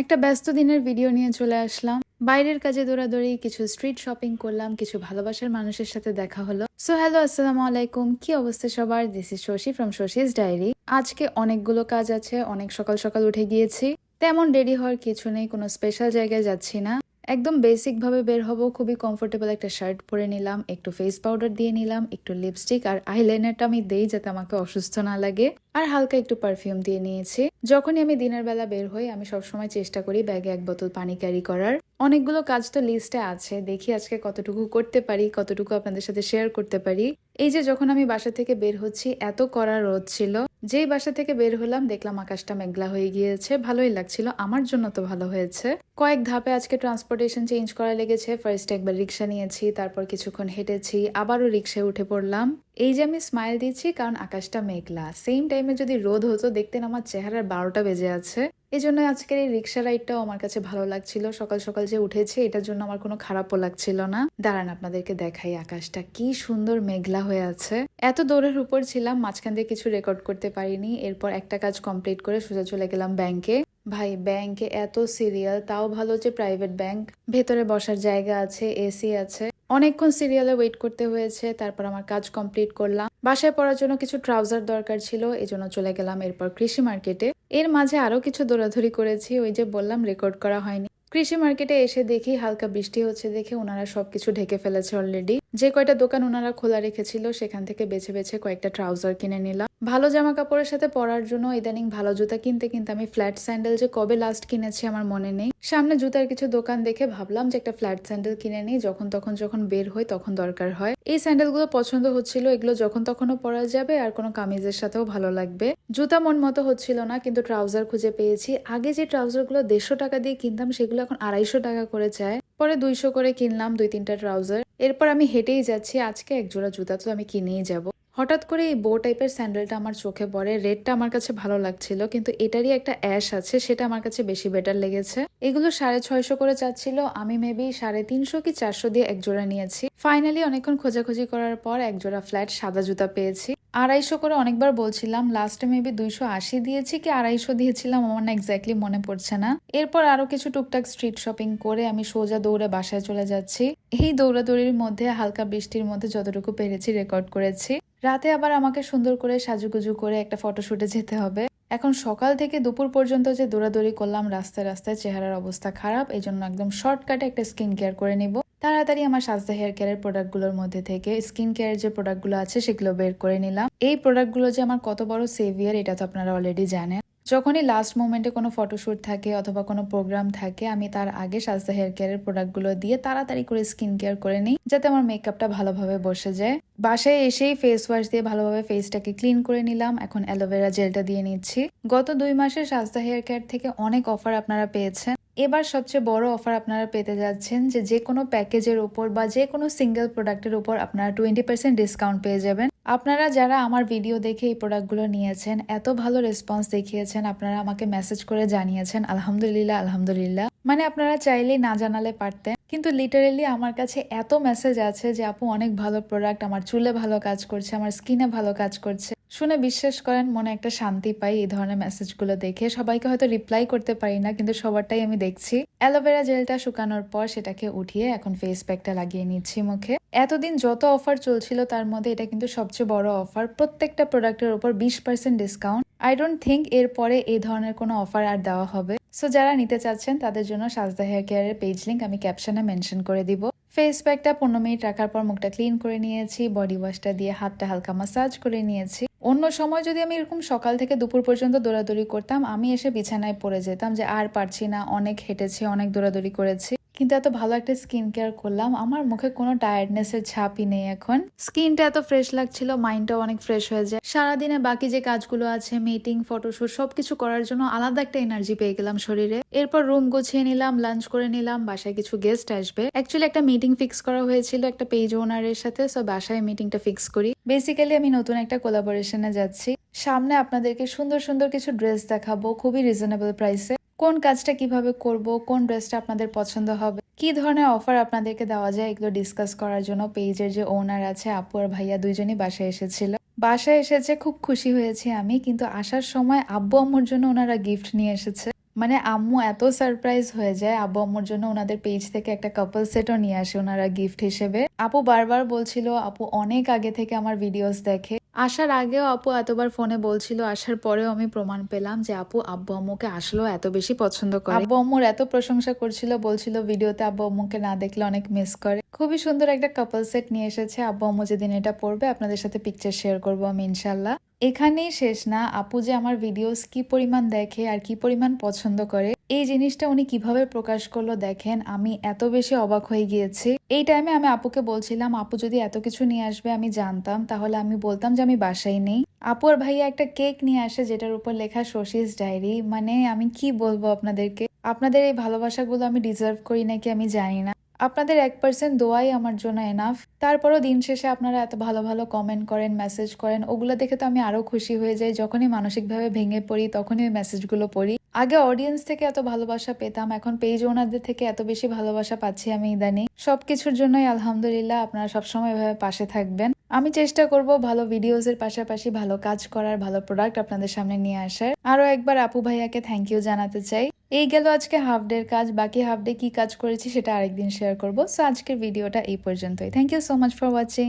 একটা ব্যস্ত দিনের ভিডিও নিয়ে চলে আসলাম। বাইরের কাজে দৌড়াদৌড়ি, কিছু স্ট্রিট শপিং করলাম, কিছু ভালোবাসার মানুষের সাথে দেখা হলো। সো হ্যালো আসসালামু আলাইকুম। কি অবস্থা সবার? This is Shashi from Shashi's diary আজকে অনেকগুলো কাজ আছে, অনেক সকাল সকাল উঠে গিয়েছি। তেমন দেরি হওয়ার কিছু নেই, কোনো স্পেশাল জায়গায় যাচ্ছি না। একদম বেসিক ভাবে বের হব, খুবই কমফোর্টেবল একটা শার্ট পরে নিলাম, একটু ফেস পাউডার দিয়ে নিলাম, একটু লিপস্টিক আর আইলাইনারটা আমি দেই যাতে আমাকে অসুস্থ না লাগে। আর হালকা একটু পারফিউম দিয়ে নিয়েছি। যখনই আমি দিনের বেলা বের হই, আমি সবসময় চেষ্টা করি ব্যাগে এক বোতল পানি ক্যারি করার। অনেকগুলো কাজ তো লিস্টে আছে, দেখি আজকে কতটুকু করতে পারি, কতটুকু আপনাদের সাথে শেয়ার করতে পারি। এই যে যখন আমি বাসা থেকে বের হচ্ছি, এত কড়া রোদ ছিল। যেই বাসা থেকে বের হলাম, দেখলাম আকাশটা মেঘলা হয়ে গিয়েছে। ভালোই লাগছিল। আমার জন্য তো ভালো হয়েছে। কয়েক ধাপে আজকে ট্রান্সপোর্টেশন চেঞ্জ করা লেগেছে। ফার্স্ট একবার রিক্সা নিয়েছি, তারপর কিছুক্ষণ হেঁটেছি, আবারও রিক্সায় উঠে পড়লাম। এই যে আমি স্মাইল দিচ্ছি, কারণ আকাশটা মেঘলা। সেম টাইমে যদি রোদ হতো, দেখতেন আমার চেহারার বারোটা বেজে আছে। এই জন্য আজকের এই রিক্সা রাইডটাও আমার কাছে ভালো লাগছিল। সকাল সকাল যে উঠেছে, এটার জন্য আমার কোনো খারাপও লাগছিল না। দাঁড়ান, আপনাদেরকে দেখাই আকাশটা। কি সুন্দর মেঘলা হয়ে আছে। এত দৌড়ের উপর ছিলাম, মাঝখান দিয়ে কিছু রেকর্ড করতে পারিনি। এরপর একটা কাজ কমপ্লিট করে সোজা চলে গেলাম ব্যাংকে ভাই ব্যাংকে এত সিরিয়াল তাও ভালো যে প্রাইভেট ব্যাংক ভেতরে বসার জায়গা আছে এসি আছে। অনেকক্ষণ সিরিয়ালে ওয়েট করতে হয়েছে, তারপর আমার কাজ কমপ্লিট করলাম। বাসায় পড়ার জন্য কিছু ট্রাউজার দরকার ছিল এই জন্য চলে গেলাম এরপর কৃষি মার্কেটে এর মাঝে আরও কিছু দৌড়াধড়ি করেছি, ওই যে বললাম রেকর্ড করা হয়নি। কৃষি মার্কেটে এসে দেখি হালকা বৃষ্টি হচ্ছে দেখে ওনারা সব কিছু ঢেকে ফেলেছে অলরেডি যে কয়টা দোকান ওনারা খোলা রেখেছিল, সেখান থেকে বেছে বেছে কয়েকটা ট্রাউজার কিনে নিলাম। ভালো জামা কাপড়ের সাথে পরার জন্য ইদানিং ভালো জুতা কিনতে কিনতে আমি ফ্ল্যাট স্যান্ডেল যে কবে লাস্ট কিনেছি আমার মনে নেই। সামনে জুতার কিছু দোকান দেখে ভাবলাম যে একটা ফ্ল্যাট স্যান্ডেল কিনে নিই, যখন তখন যখন বের হয় তখন দরকার হয়। এই স্যান্ডেলগুলো পছন্দ হচ্ছিল, এগুলো যখন তখনও পরা যাবে আর কোনো কামিজের সাথেও ভালো লাগবে। জুতা মন মতো হচ্ছিল না, কিন্তু ট্রাউজার খুঁজে পেয়েছি। আগে যে ট্রাউজারগুলো দেড়শো টাকা দিয়ে কিনতাম, সেগুলো এখন আড়াইশো টাকা করে চায় পরে দুইশো করে কিনলাম দুই তিনটা ট্রাউজার। এরপর আমি হেঁটেই যাচ্ছি, আজকে এক জোড়া জুতা তো আমি কিনেই যাব। হঠাৎ করে এই বো টাইপের স্যান্ডেলটা আমার চোখে পড়ে রেডটা আমার কাছে ভালো লাগছিল, কিন্তু এটারই একটা অ্যাশ আছে, সেটা আমার কাছে বেশি বেটার লেগেছে। এগুলো সাড়ে ছয়শো করে চাচ্ছিল আমি মেবি সাড়ে তিনশো কি চারশো দিয়ে এক জোড়া নিয়েছি। ফাইনালি অনেকক্ষণ খোঁজাখুঁজি করার পর এক জোড়া ফ্ল্যাট সাদা জুতা পেয়েছি। আড়াইশো করে অনেকবার বলছিলাম লাস্টে মেবি দুইশো আশি দিয়েছি কি আড়াইশো দিয়েছিলাম, আমার না এক্স্যাক্টলি মনে পড়ছে না। এরপর আরও কিছু টুকটাক স্ট্রিট শপিং করে আমি সোজা দৌড়ে বাসায় চলে যাচ্ছি। এই দৌড়াদৌড়ির মধ্যে, হালকা বৃষ্টির মধ্যে যতটুকু পেরেছি রেকর্ড করেছি। রাতে আবার আমাকে সুন্দর করে সাজুগুজু করে একটা ফটোশুটে যেতে হবে। এখন সকাল থেকে দুপুর পর্যন্ত যে দৌড়াদৌড়ি করলাম, রাস্তায় রাস্তায় চেহারার অবস্থা খারাপ এই জন্য একদম শর্টকাটে একটা স্কিন কেয়ার করে নিব। তাড়াতাড়ি আমার সাজদা হেয়ার কেয়ারের প্রোডাক্টগুলোর মধ্যে থেকে স্কিন কেয়ার যে প্রোডাক্টগুলো আছে সেগুলো বের করে নিলাম। এই প্রোডাক্টগুলো যে আমার কত বড় সেভিয়ার, এটা তো আপনারা অলরেডি জানেন। যখনই লাস্ট মোমেন্টে কোনো ফটোশ্যুট থাকে অথবা কোনো প্রোগ্রাম থাকে, আমি তার আগে সাজদা হেয়ার কেয়ারের প্রোডাক্টগুলো দিয়ে তাড়াতাড়ি করে স্কিন কেয়ার করে নিই, যাতে আমার মেকআপটা ভালোভাবে বসে যায়। বাসায় এসেই ফেস ওয়াশ দিয়ে ভালোভাবে ফেসটাকে ক্লিন করে নিলাম। এখন অ্যালোভেরা জেলটা দিয়ে নিচ্ছি। গত দুই মাসে সাজদা হেয়ার কেয়ার থেকে অনেক অফার আপনারা পেয়েছেন। এবার সবচেয়ে বড় অফার আপনারা পেতে যাচ্ছেন যে যে কোনো প্যাকেজের উপর বা যে কোনো সিঙ্গেল প্রোডাক্টের উপর আপনারা টোয়েন্টি পার্সেন্ট ডিসকাউন্ট পেয়ে যাবেন। আপনারা যারা আমার ভিডিও দেখে এই প্রোডাক্টগুলো নিয়েছেন, এত ভালো রেসপন্স দেখিয়েছেন, আপনারা আমাকে মেসেজ করে জানিয়েছেন, আলহামদুলিল্লাহ আলহামদুলিল্লাহ। মানে আপনারা চাইলেই না জানালে পারতেন। কিন্তু লিটারেলি আমার কাছে এত মেসেজ আছে যে, আপু, অনেক ভালো প্রোডাক্ট আমার চুলে ভালো কাজ করছে, আমার স্কিনে ভালো কাজ করছে। শুনে বিশ্বাস করেন, মনে একটা শান্তি পাই এই ধরনের মেসেজগুলো দেখে। সবাইকে হয়তো রিপ্লাই করতে পারি না, কিন্তু সবারটাই আমি দেখছি। অ্যালোভেরা জেলটা শুকানোর পর সেটাকে উঠিয়ে এখন ফেস প্যাকটা লাগিয়ে নিচ্ছি মুখে। এতদিন যত অফার চলছিল তার মধ্যে এটা কিন্তু সবচেয়ে বড় অফার প্রত্যেকটা প্রোডাক্টের উপর বিশ percent discount I don't think এরপরে এই ধরনের কোনো অফার আর দেওয়া হবে। সো যারা নিতে চাচ্ছেন, তাদের জন্য সাজদা হেয়ার কেয়ারের পেজ লিঙ্ক আমি ক্যাপশনে মেনশন করে দিব। ফেস প্যাকটা পনেরো মিনিট রাখার পর মুখটা ক্লিন করে নিয়েছি বডি ওয়াশটা দিয়ে হাতটা হালকা মাসাজ করে নিয়েছি। অন্য সময় যদি আমি এরকম সকাল থেকে দুপুর পর্যন্ত দৌড়াদৌড়ি করতাম, আমি এসে বিছানায় পড়ে যেতাম যে আর পারছি না, অনেক হেঁটেছি, অনেক দৌড়াদৌড়ি করেছি। কিন্তু এত ভালো একটা স্কিন কেয়ার করলাম। আমার মুখে কোনো টায়ার্ডনেসের ছাপই নেই এখন। স্কিনটা এত ফ্রেশ লাগছিল মাইন্ডটাও অনেক ফ্রেশ হয়ে যায়। সারাদিনে বাকি যে কাজগুলো আছে মিটিং ফটোশুট সবকিছু করার জন্য আলাদা একটা এনার্জি পেয়ে গেলাম শরীরে। এরপর রুম গুছিয়ে নিলাম লাঞ্চ করে নিলাম, বাসায় কিছু গেস্ট আসবে। অ্যাকচুয়ালি একটা মিটিং ফিক্স করা হয়েছিল একটা পেজ ওনারের সাথে সো বাসায় মিটিংটা ফিক্স করি। বেসিক্যালি আমি নতুন একটা কোলাবোরেশনে যাচ্ছি। সামনে আপনাদেরকে সুন্দর সুন্দর কিছু ড্রেস দেখাবো, খুবই রিজনেবল প্রাইসে কোন কাজটা কীভাবে করব, কোন ড্রেসটা আপনাদের পছন্দ হবে, কি ধরনের অফার আপনাদেরকে দেওয়া যায়, এগুলো ডিসকাস করার জন্য পেজের যে ওনার আছে, আপু আর ভাইয়া দুইজনই বাসায় এসেছিল। বাসায় এসেছে, খুব খুশি হয়েছি আমি, কিন্তু আসার সময় আব্বু আম্মুর জন্য ওনারা গিফট নিয়ে এসেছে। মানে আম্মু এত সারপ্রাইজ হয়ে যায়, আব্বু আম্মুর জন্য ওনাদের পেজ থেকে একটা কাপল সেটও নিয়ে আসে ওনারা গিফট হিসেবে। আপু বারবার বলছিল, আপু অনেক আগে থেকে আমার ভিডিওস দেখে আসার আগেও আপু এতবার ফোনে বলছিল, আসার পরেও আমি প্রমাণ পেলাম যে আপু, আব্বু আম্মুকে আসলেও এত বেশি পছন্দ করে। আব্বু আম্মুর এত প্রশংসা করছিল, বলছিল ভিডিওতে আব্বু আম্মুকে না দেখলে অনেক মিস করে। খুবই সুন্দর একটা কাপল সেট নিয়ে এসেছে। আব্বু আম্মু যেদিন এটা পড়বে, আপনাদের সাথে পিকচার শেয়ার করব আমি ইনশাল্লাহ এখানেই শেষ না। আপু যে আমার ভিডিওস কি পরিমাণ দেখে আর কি পরিমাণ পছন্দ করে, এই জিনিসটা উনি কীভাবে প্রকাশ করল দেখেন, আমি এত বেশি অবাক হয়ে গিয়েছি। এই টাইমে আমি আপুকে বলছিলাম, আপু যদি এত কিছু নিয়ে আসবে, আমি জানতাম। তাহলে আমি বলতাম যে আমি বাসায় নেই। আপু আর ভাইয়া একটা কেক নিয়ে আসে, যেটার উপর লেখা শশীস ডায়েরি মানে আমি কি বলব আপনাদেরকে? আপনাদের এই ভালোবাসাগুলো আমি ডিজার্ভ করি নাকি আমি জানি না। আপনাদের এক পার্সেন্ট দোয়াই আমার জন্য এনাফ তারপরও দিন শেষে আপনারা এত ভালো ভালো কমেন্ট করেন মেসেজ করেন, ওগুলো দেখে তো আমি আরও খুশি হয়ে যাই। যখনই মানসিকভাবে ভেঙে পড়ি, তখনই ওই মেসেজগুলো পড়ি। আগে অডিয়েন্স থেকে এত ভালোবাসা পেতাম, এখন পেজ ওনারদের থেকে এত বেশি ভালোবাসা পাচ্ছি আমি ইদানিং। সবকিছুর জন্যই আলহামদুলিল্লাহ আপনারা সবসময় এভাবে পাশে থাকবেন। আমি চেষ্টা করব ভালো ভিডিওস এর পাশাপাশি ভালো কাজ করার, ভালো প্রোডাক্ট আপনাদের সামনে নিয়ে আসার। আরও একবার আপু ভাইয়াকে থ্যাংক ইউ জানাতে চাই। এই গেল আজকে হাফ ডের কাজ, বাকি হাফ ডে কি কাজ করেছি সেটা আরেকদিন শেয়ার করব। সো আজকের ভিডিওটা এই পর্যন্তই। Thank you so much for watching